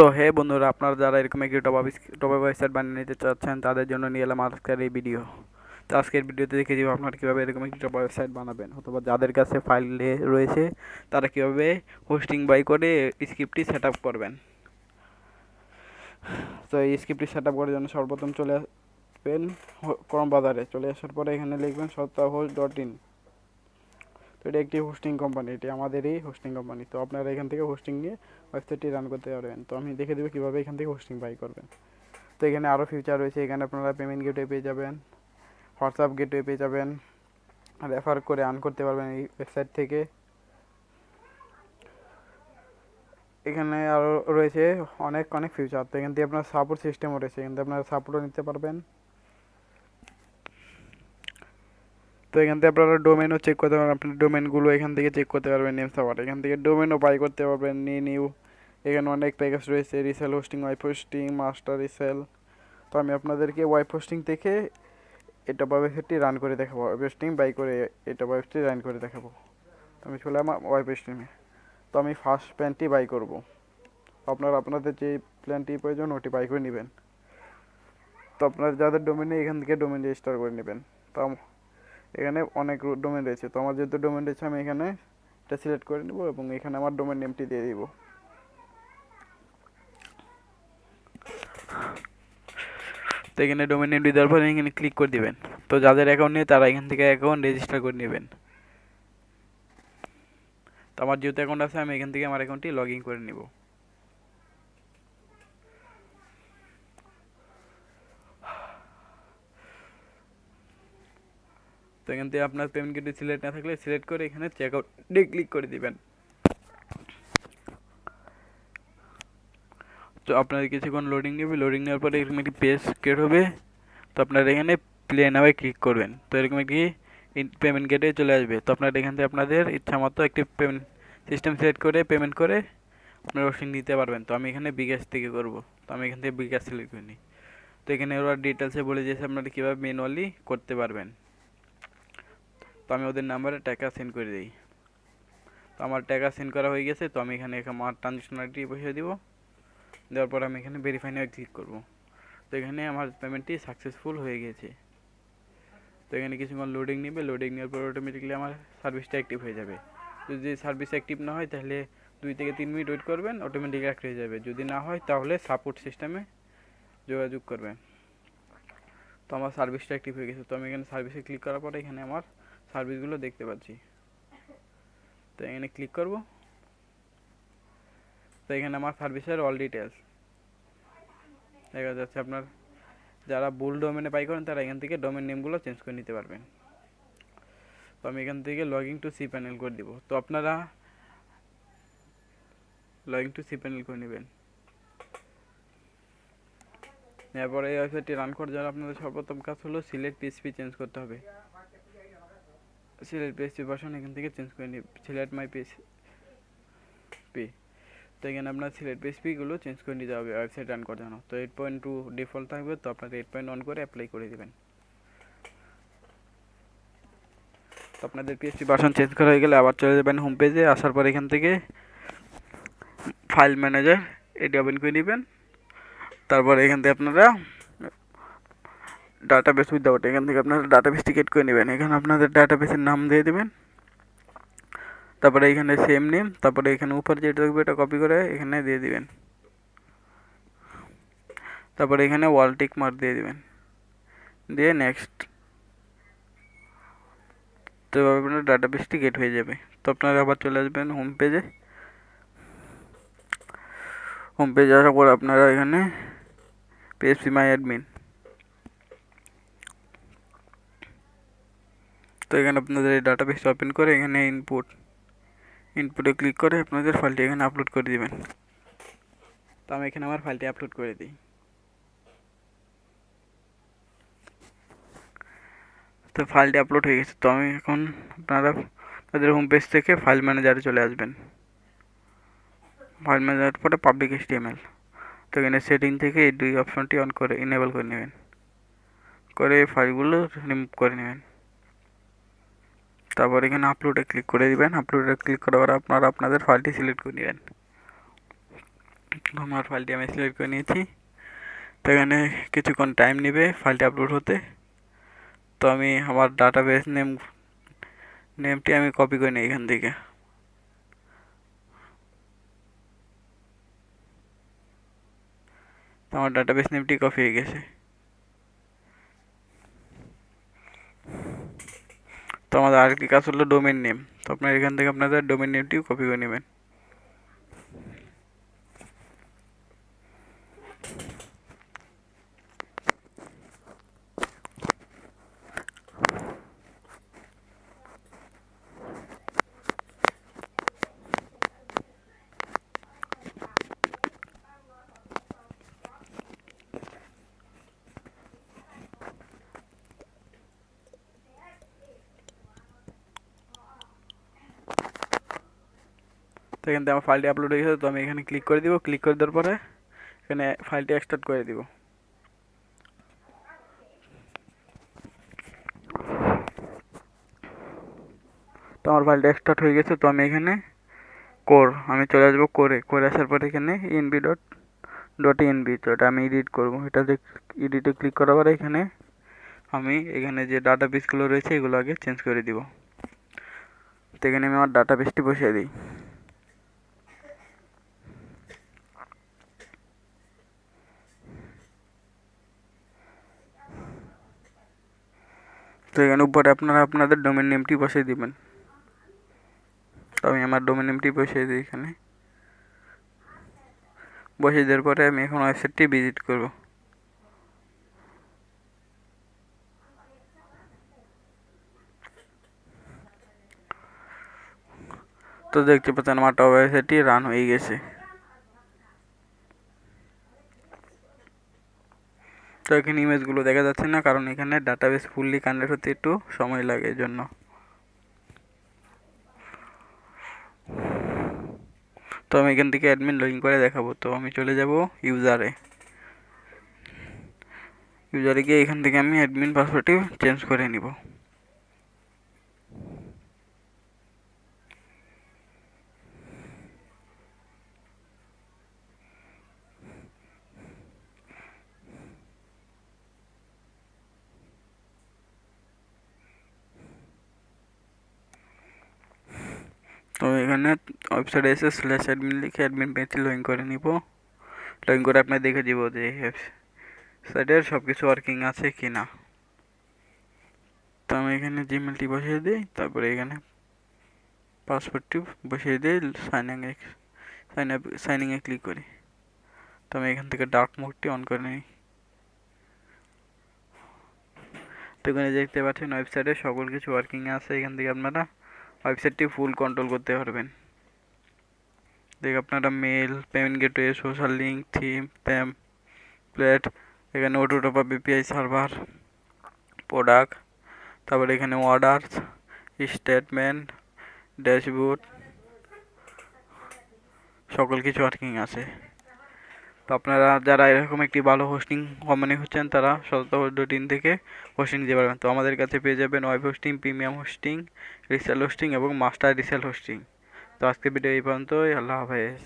তো হে বন্ধুরা, আপনারা যারা এরকম একটি টপ টপ ওয়েবসাইট বানিয়ে নিতে চাচ্ছেন, তাদের জন্য নিয়ে এলাম আজকের এই ভিডিও তো আজকের ভিডিওতে দেখে দিব আপনারা কীভাবে এরকম একটি টপ ওয়েবসাইট বানাবেন, অথবা যাদের কাছে ফাইল রয়েছে, তারা কীভাবে হোস্টিং বাই করে স্ক্রিপ্টটি সেট আপ করবেন। তো এই স্ক্রিপ্টটি সেট আপ করার জন্য সর্বপ্রথম চলে আসবেন ক্রম বাজারে চলে আসার পরে এখানে লিখবেন সত্তা হোস্ট ডট ইন তো এটা একটি হোস্টিং কোম্পানি এটি আমাদেরই হোস্টিং কোম্পানি তো আপনারা এখান থেকে হোস্টিং নিয়ে ওয়েবসাইটটি রান করতে পারবেন। তো আমি দেখে দেবো কীভাবে এখান থেকে হোস্টিং বাই করবেন। তো এখানে আরও ফিউচার রয়েছে। এখানে আপনারা পেমেন্ট গেটওয়ে পেয়ে যাবেন হোয়াটসঅ্যাপ গেটওয়ে পেয়ে যাবেন রেফার করে আর্ন করতে পারবেন এই ওয়েবসাইট থেকে। এখানে আরও রয়েছে অনেক অনেক ফিউচার তো এখান থেকে আপনার সাপোর্ট সিস্টেমও রয়েছে। এখান থেকে আপনারা সাপোর্টও নিতে পারবেন। তো এখান থেকে আপনারা ডোমেনও চেক করতে পারবেন। আপনি ডোমেনগুলো এখান থেকে চেক করতে পারবেন নেম সার্ভার এখান থেকে ডোমেনও বাই করতে পারবেন নি নিউ এখানে অনেক প্যাকেজ রয়েছে রিসেল হোস্টিং ওয়াইফ হোস্টিং মাস্টার রিসেল তো আমি আপনাদেরকে ওয়াইফ হোস্টিং থেকে এটা ওয়েবসাইটটি রান করে দেখাবো। ওয়েব হোস্টিং বাই করে এটা ওয়েবসাইটটি রান করে দেখাবো। তো আমি চলে আমার ওয়াইফ হোস্টিংয়ে তো আমি ফার্স্ট প্ল্যানটি বাই করব। আপনারা আপনাদের যে প্ল্যানটি প্রয়োজন, ওটি বাই করে নেবেন। তো আপনার যাদের ডোমেনে এখান থেকে ডোমেন রেজিস্টার করে নেবেন। তো এখানে অনেক ডোমেন রয়েছে। তো আমার যেহেতু ডোমেন রয়েছে, আমি এখানে এটা সিলেক্ট করে নেব এবং এখানে আমার ডোমেন নেমটি দিয়ে দিব। তো এখানে ডোমেন নেমটি দেওয়ার পরে এখানে ক্লিক করে দিবেন। তো যাদের অ্যাকাউন্ট নেই, তারা এখান থেকে অ্যাকাউন্ট রেজিস্টার করে নেবেন। তো আমার যেহেতু অ্যাকাউন্ট আছে, আমি এখান থেকে আমার অ্যাকাউন্টটি লগ ইন করে নেব। তো এখান থেকে আপনার পেমেন্ট গেটে সিলেক্ট না থাকলে সিলেক্ট করে এখানে চেক আউটে ক্লিক করে দিবেন। তো আপনাদের কিছুক্ষণ লোডিং নেবে লোডিং নেওয়ার পরে এরকম একটি পেজ ক্রিয়েট হবে। তো আপনারা এখানে প্লে নামে ক্লিক করবেন। তো এরকম একটি পেমেন্ট গেটে চলে আসবে। তো আপনার এখান থেকে আপনাদের ইচ্ছা মতো একটি পেমেন্ট সিস্টেম সিলেক্ট করে পেমেন্ট করে আপনারা রসিং দিতে পারবেন। তো আমি এখানে বিকাশ থেকে করব। তো আমি এখান থেকে বিকাশ সিলেক্ট করে নিই। তো এখানে ওরা ডিটেলসে বলে দিয়েছে আপনারা কীভাবে ম্যানুয়ালি করতে পারবেন। তো আমি ওদের নাম্বারে টাকা সেন্ড করে দিই। তো আমার টাকা সেন্ড করা হয়ে গেছে, তো আমি এখানে আমার ট্রানজেকশন আইডি বসিয়ে দিব। দেওয়ার পর আমি এখানে ভেরিফাই নিয়ে ক্লিক করব। তো এখানে আমার পেমেন্টটি সাকসেসফুল হয়ে গেছে। তো এখানে কিছুক্ষণ লোডিং নেবে লোডিং নেওয়ার পর অটোমেটিকলি আমার সার্ভিসটা অ্যাক্টিভ হয়ে যাবে। যদি সার্ভিস অ্যাক্টিভ না হয়, তাহলে দুই থেকে তিন মিনিট ওয়েট করবেন অটোমেটিক অ্যাক্ট হয়ে যাবে। যদি না হয়, তাহলে সাপোর্ট সিস্টেমে যোগাযোগ করবেন। তো আমার সার্ভিসটা অ্যাক্টিভ হয়ে গেছে। তো আমি এখানে সার্ভিসে ক্লিক করার পরে এখানে আমার সার্ভিসগুলো দেখতে পাচ্ছি। তো এখানে ক্লিক করব। তো এখানে আমার সার্ভিসের অল ডিটেলস দেখা যাচ্ছে আপনার যারা ভুল ডোমেনে পাই করেন, তারা এখান থেকে ডোমেন নেমগুলো চেঞ্জ করে নিতে পারবেন। তো আমি এখান থেকে লগিং টু সি প্যানেল করে দিব। তো আপনারা লগিং টু সি প্যানেল করে নেবেন। এরপরে এই ওয়েবসাইটটি রান করার জন্য আপনাদের সর্বপ্রথম কাজ হলো সিলেক্ট পিএসপি চেঞ্জ করতে হবে। সিলেক্ট পিএসপি ভার্সন এখান থেকে চেঞ্জ করে নিই সিলেক্ট মাই পিএসপি তো এখানে আপনার সিলেক্ট পিএসপিগুলো চেঞ্জ করে নিতে হবে ওয়েবসাইট রান করার জন্য। তো এইট পয়েন্ট টু ডিফল্ট থাকবে, তো আপনার এইট পয়েন্ট ওয়ান করে অ্যাপ্লাই করে দেবেন। তো আপনাদের পিএসপি ভার্সন চেঞ্জ করা হয়ে গেলে আবার চলে যাবেন হোম পেজে আসার পর এখান থেকে ফাইল ম্যানেজার এটি ওপেন করে নেবেন। তারপর এখান থেকে আপনারা ডাটাবেস উইদাউট এখান থেকে আপনারা ডাটাবেস টিকেট করে নেবেন। এখানে আপনাদের ডাটাবেসের নাম দিয়ে দেবেন। তারপরে এখানে সেম নেম তারপরে এখানে উপরে যেটা থাকবে এটা কপি করে এখানে দিয়ে দিবেন। তারপরে এখানে ওয়াল টিক মার্ক দিয়ে দিবেন। দিয়ে নেক্সট তো এভাবে আপনার ডাটাবেসটি গেট হয়ে যাবে। তো আপনারা আবার চলে আসবেন হোম পেজে হোম পেজে আসার পর আপনারা এখানে পিএসপি মাই অ্যাডমিন তো এখানে আপনাদের এই ডাটা ডাটাবেস ওপেন করে এখানে ইনপুট ইনপুটে ক্লিক করে আপনাদের ফাইলটি এখানে আপলোড করে দিবেন। তো আমি এখানে আমার ফাইলটি আপলোড করে দিই। তো ফাইলটি আপলোড হয়ে গেছে। তো আমি এখন আপনারা, আপনাদের হোম পেজ থেকে ফাইল ম্যানেজারে চলে আসবেন। ফাইল ম্যানেজার পরে পাবলিক এসটিএমএল তো এখানে সেটিং থেকে এই দুই অপশনটি অন করে ইনেবল করে নেবেন। করে ফাইলগুলো রিমুভ করে নেবেন। তারপর এখানে আপলোডে ক্লিক করে দিবেন। আপলোডে ক্লিক করার পর আপনারা আপনাদের ফাইলটি সিলেক্ট করে নেবেন। আমার ফাইলটি আমি সিলেক্ট করে নিয়েছি। তো এখানে কিছুক্ষণ টাইম নেবে ফাইলটি আপলোড হতে। তো আমি আমার ডাটাবেস নেম নেমটি আমি কপি করে নিই এখান থেকে। আমার ডাটাবেস নেমটি কপি হয়ে গেছে। তো আমাদের আরেকটি কাজ হলো ডোমেন নেম তো আপনার এখান থেকে আপনাদের ডোমেন নেমটিও কপি করে নেবেন। এখান থেকে আমার ফাইলটি আপলোড হয়ে গেছে, তো আমি এখানে ক্লিক করে দিব। ক্লিক করে দেওয়ার পরে এখানে ফাইলটি এক্সট্রাক্ট করে দিব। তো আমার ফাইলটা এক্সট্রাক্ট হয়ে গেছে, তো আমি এখানে কোর আমি চলে আসব কোরে করে আসার পরে এখানে ইনবি ডট ডট ইনবি তো এটা আমি এডিট করব। এটা এডিটে ক্লিক করার পরে এখানে আমি এখানে যে ডাটা বেসগুলো রয়েছে, এগুলো আগে চেঞ্জ করে দিব। তো এখানে আমি আমার ডাটা বেসটি বসিয়ে দিই। তো এখানে উপরে আপনারা আপনাদের ডোমেন নেমটি বসিয়ে দিবেন। তো আমি আমার ডোমেন নেমটি বসিয়ে দিই এখানে। বসিয়ে দেওয়ার পরে আমি এখন ওয়েবসাইটটি ভিজিট করব। তো দেখতে পাচ্ছেন আমার ওয়েবসাইটটি রান হয়ে গেছে। তো এখানে ইমেজগুলো দেখা যাচ্ছে না, কারণ এখানে ডাটাবেস ফুললি কানেক্ট হতে একটু সময় লাগে এর জন্য তো আমি এখান থেকে অ্যাডমিন লগইন করে দেখাবো। তো আমি চলে যাব ইউজারে ইউজারে গিয়ে এখান থেকে আমি অ্যাডমিন পাসওয়ার্ডটি চেঞ্জ করে নিব। তো এখানে ওয়েবসাইটে এসে স্ল্যাশ অ্যাডমিন লিখে অ্যাডমিন পেজটি লগ করে নিব। লগ করে আপনার দেখে দিব যে সাইটের সব কিছু ওয়ার্কিং আছে কি না তো আমি এখানে জিমেলটি বসিয়ে দিই, তারপরে এখানে পাসওয়ার্ডটি বসিয়ে দিই সাইনিং সাইন আপ সাইনিংয়ে ক্লিক করি। তো আমি এখান থেকে ডার্ক মোডটি অন করে নিই। তো এখানে দেখতে পাচ্ছেন ওয়েবসাইটে সকল কিছু ওয়ার্কিং আছে এখান থেকে আপনারা। ওয়েবসাইটটি ফুল কন্ট্রোল করতে পারবেন। দেখ, আপনারা mail payment gateway social link theme template এখানে ওটো টপা বিপিআই সার্ভার প্রোডাক্ট তারপরে এখানে অর্ডারস স্টেটমেন্ট ড্যাশবোর্ড সকল কিছু ওয়ার্কিং আছে। তো আপনারা যারা এরকম একটি ভালো হোস্টিং কোম্পানি হচ্ছেন তারা সতেরো দিন থেকে হোস্টিং দিতে পারবেন। তো আমাদের কাছে পেয়ে যাবেন web hosting premium hosting resell hosting এবং মাস্টার রিসেল হোস্টিং তো আজকে ভিডিও এই পর্যন্তই, আল্লাহ হাফেজ।